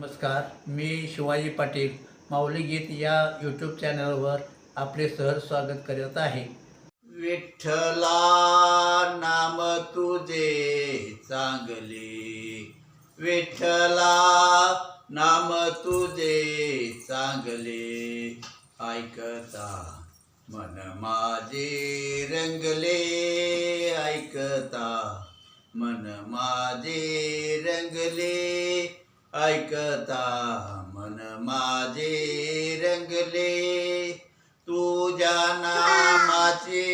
नमस्कार मी शिवाजी पाटील माऊली गीत या यूट्यूब चॅनलवर आपले सहर स्वागत करत आहे. विठ्ठला नाम तुझे चांगले. विठ्ठला नाम तुझे चांगले. ऐकता मन माझे रंगले. ऐकता मन माझे रंगले. ऐकता मन माझे रंगले तुझ्या नामाचे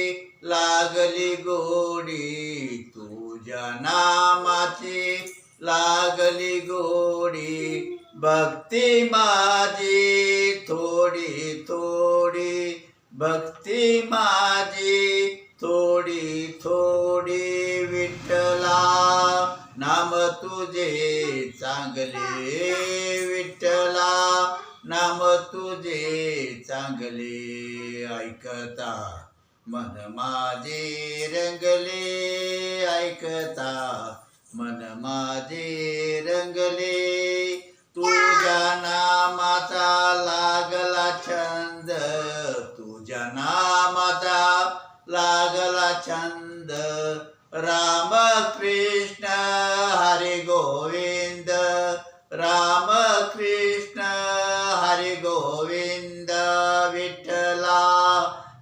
लागली गोडी तुझ्या नामाचे लागली गोडी. भक्ती माझी थोडी थोडी भक्ती माझी थोडी थोडी. तुझे चांगले विठ्ठला नाम तुझे चांगले ऐकता. मन माझे रंगले ऐकता. मन माझे रंगले तुझ्या नामाचा लागला छंद. तुझ्या नामाचा लागला छंद. राम कृष्ण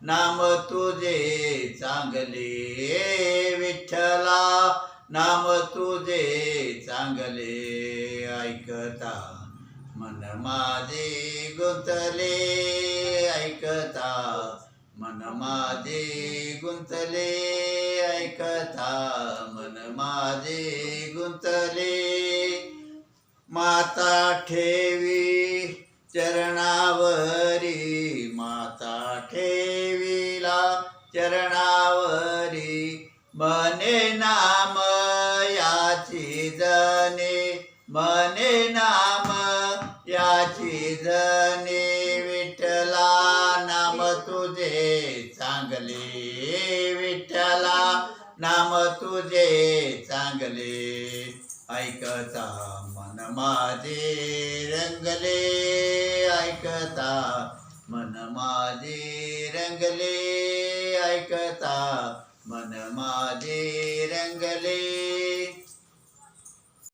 नाम तुझे चांगले विठ्ठला. नाम तुझे चांगले ऐकता. मन माझे गुंतले ऐकता. मन माझे गुंतले ऐकता. मन माझे गुंतले. माता ठेवी चरणावरी. चरणावरी मने नाम याची जने मने नाम याची जने विठला नाम तुझे चांगले विठला नाम तुझे चांगले. ऐकता मन माझे रंगले ऐकता मन माझे रंगले. ऐकता. मन माझे रंगले